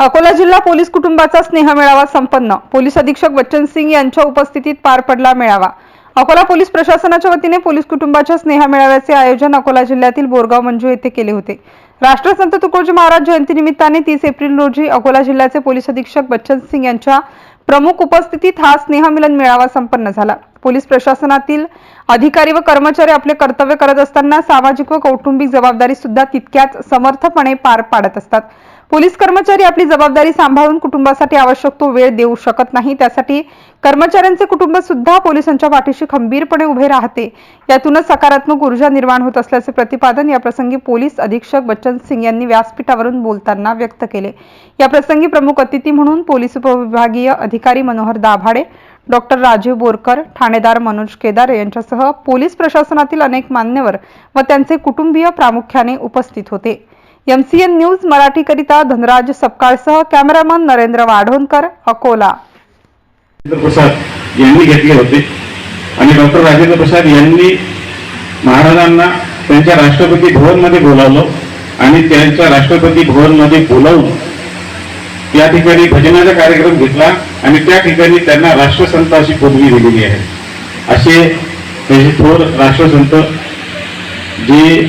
अकोला जिल्हा पोलीस कुटुंबाचा स्नेह मेळावा संपन्न. पोलीस अधीक्षक बच्चन सिंग यांच्या उपस्थितीत पार पडला मेळावा. अकोला पोलीस प्रशासनाच्या वतीने पोलीस कुटुंबाच्या स्नेह मेळाव्याचे आयोजन अकोला जिल्ह्यातील बोरगाव मंजू येथे केले होते. राष्ट्रसंत तुकडोजी महाराज जयंतीनिमित्ताने तीस एप्रिल रोजी अकोला जिल्ह्याचे पोलीस अधीक्षक बच्चन सिंग यांच्या प्रमुख उपस्थितीत हा स्नेहमिलन मेळावा संपन्न झाला. पोलीस प्रशासनातील अधिकारी व कर्मचारी आपले कर्तव्य करत असताना सामाजिक व कौटुंबिक जबाबदारी सुद्धा तितक्याच समर्थपणे पार पाडत असतात. पोलीस कर्मचारी आपली जबाबदारी सांभाळून कुटुंबासाठी आवश्यक तो वेळ देऊ शकत नाही. त्यासाठी कर्मचाऱ्यांचे कुटुंब सुद्धा पोलिसांच्या पाठीशी खंबीरपणे उभे राहते. यातूनच सकारात्मक ऊर्जा निर्माण होत असल्याचे प्रतिपादन याप्रसंगी पोलीस अधीक्षक बच्चन सिंग यांनी व्यासपीठावरून बोलताना व्यक्त केले. या प्रसंगी प्रमुख अतिथी म्हणून पोलीस उपविभागीय अधिकारी मनोहर दाभाडे डॉक्टर राजीव बोरकर ठाणेदार मनोज केदार यांच्यासह पोलीस प्रशासनातील अनेक मान्यवर व त्यांचे कुटुंबीय प्रामुख्याने उपस्थित होते. एमसीएन न्यूज मराठीकरिता धनराज सपकाळसह कॅमेरामन नरेंद्र वाढोणकर अकोला. प्रसाद यांनी घेतले होते. आणि डॉक्टर राजेंद्र प्रसाद यांनी महाराजांना त्यांच्या राष्ट्रपती भवनमध्ये बोलावलं आणि त्यांच्या राष्ट्रपती भवनमध्ये बोलावून या ठिकाणी भजनाचा कार्यक्रम घेतला आणि त्या ठिकाणी त्यांना राष्ट्रसंत अशी पदवी दिलेली आहे. असे त्याचे थोर राष्ट्रसंत जे